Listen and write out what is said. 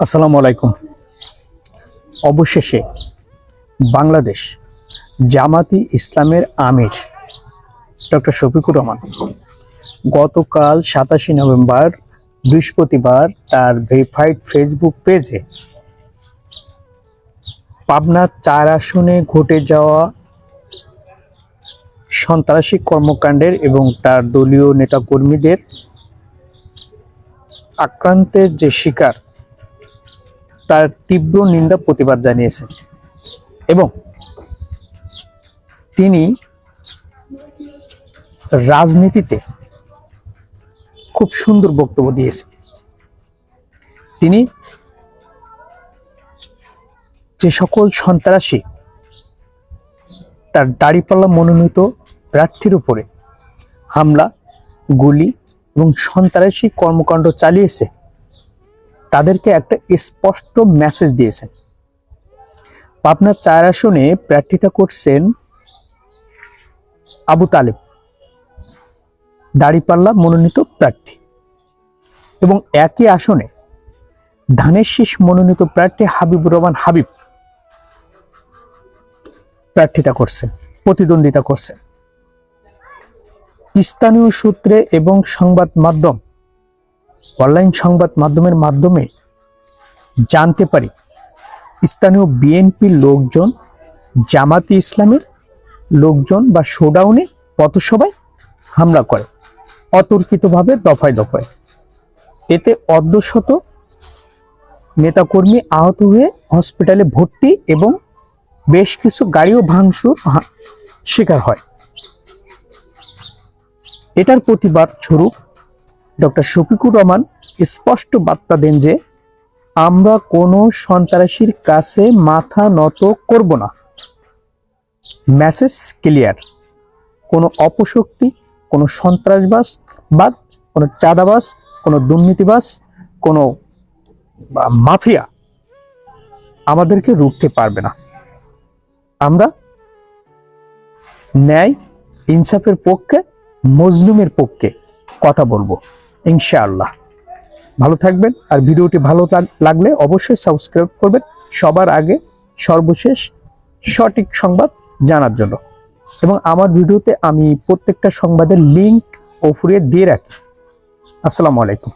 আসসালামু আলাইকুম। অবশেষে বাংলাদেশ জামাতি ইসলামের আমির ডক্টর শফিকুর রহমান গতকাল সাতাশে নভেম্বর বৃহস্পতিবার তার ভেরিফাইড ফেসবুক পেজে পাবনা চার আসনে ঘটে যাওয়া সন্ত্রাসী কর্মকাণ্ডের এবং তার দলীয় নেতাকর্মীদের আক্রান্তের যে শিকার তার তীব্র নিন্দা প্রতিবাদ জানিয়েছেন এবং তিনি রাজনীতিতে খুব সুন্দর বক্তব্য দিয়েছেন। তিনি যে সকল সন্ত্রাসী তার দাড়িপাল্লা মনোনীত প্রার্থীর উপরে হামলা, গুলি এবং সন্ত্রাসী কর্মকাণ্ড চালিয়েছে তাদেরকে একটা স্পষ্ট মেসেজ দিয়েছেন পাবনা চার আসনে প্রার্থিতা করছেন আবু তালেব। দাড়িপাল্লা মনোনীত প্রার্থী। এবং একই আসনে ধানের শীষ মনোনীত প্রার্থী হাবিবুর রহমান হাবিব প্রার্থিতা করছেন, প্রতিদ্বন্দ্বিতা করছেন। স্থানীয় সূত্রে এবং সংবাদ মাধ্যম অনলাইন সংবাদ মাধ্যমের মাধ্যমে জানতে পারি স্থানীয় বিএনপির লোকজন, জামাতি ইসলামের লোকজন বা শোডাউনে পথসভায় হামলা করে, অতর্কিতভাবে দফায় দফায়। এতে অর্ধশত নেতাকর্মী আহত হয়ে হসপিটালে ভর্তি এবং বেশ কিছু গাড়িও ভাঙচুর শিকার হয়। এটার প্রতিবাদ স্বরূপ ডক্টর শফিকুর রহমান স্পষ্ট বার্তা দেন যে আমরা কোনো সন্ত্রাসীর কাছে মাথা নত করব না। Message clear. কোনো অপশক্তি, কোনো সন্ত্রাসবাস বা কোনো চাঁদাবাস কোনো দুর্নীতিবাস কোনো মাফিয়া আমাদেরকে রুখতে পারবে না। আমরা ন্যায়, ইনসাফের পক্ষে, মজলুমের পক্ষে কথা বলব। ইনশাআল্লাহ। ভালো থাকবেন আর ভিডিওটি ভালো লাগলে অবশ্যই সাবস্ক্রাইব করবেন। সবার আগে সর্বশেষ সঠিক সংবাদ জানার জন্য। এবং আমার ভিডিওতে আমি প্রত্যেকটা সংবাদের লিংক ওপরে দিয়ে রাখি। আসসালামু আলাইকুম।